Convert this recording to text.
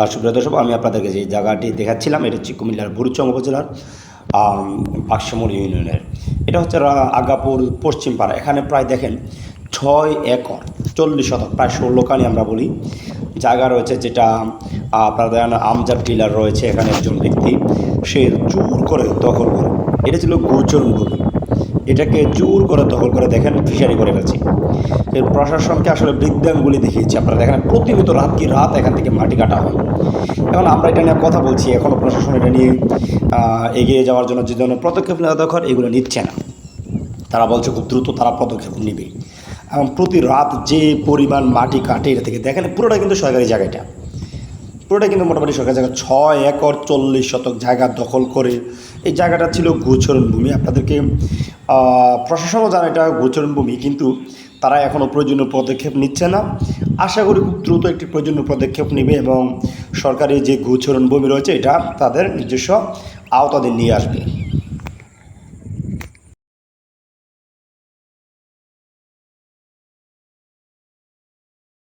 আর সুপ্রিয় দর্শক, আমি আপনাদেরকে যে জায়গাটি দেখাচ্ছিলাম, এটা হচ্ছে কুমিল্লার বুড়ুচং উপজেলার বাক্সামুর ইউনিয়নের। এটা হচ্ছে আগাপুর পশ্চিম পাড়া। এখানে প্রায় দেখেন ছয় একর, চল্লিশ শতক, প্রায় ষোলো কানি আমরা বলি। জায়গা রয়েছে যেটা আপনারা দেখেন আমজাদ ডিলার রয়েছে এখানে একজন ব্যক্তি। সে জোর করে দখল করে। এটা ছিল গোচরণ ভূমি এটাকে জোর করে দখল করে দেখেন, ফিশারি করে ফেলছে। এর প্রশাসনকে আসলে বৃদ্ধাঙ্গুলি দেখিয়েছে, আপনারা দেখেন, প্রতিনিয়ত রাত কি রাত এখান থেকে মাটি কাটা হয়। এখন আমরা এটা নিয়ে কথা বলছি এখনও প্রশাসন এটা নিয়ে এগিয়ে যাওয়ার জন্য যে ধরনের পদক্ষেপ নেওয়া দরকার, এগুলো নিচ্ছে না। তারা বলছে খুব দ্রুত তারা পদক্ষেপ নেবে। এবং প্রতি রাত যে পরিমাণ মাটি কাটে এটা থেকে, দেখেন পুরোটা কিন্তু সরকারি জায়গাটা পুরোটা কিন্তু মোটামুটি সরকার জায়গা ছয় একর চল্লিশ শতক জায়গা দখল করে। এই জায়গাটা ছিল গোচরণ ভূমি আপনাদেরকে প্রশাসনও জানে এটা গোচরণ ভূমি কিন্তু তারা এখনও প্রয়োজনীয় পদক্ষেপ নিচ্ছে না। আশা করি খুব দ্রুত একটি প্রয়োজনীয় পদক্ষেপ নেবে এবং সরকারি যে গোচরণ ভূমি রয়েছে, এটা তাদের নিজস্ব আওতাদের নিয়ে আসবে।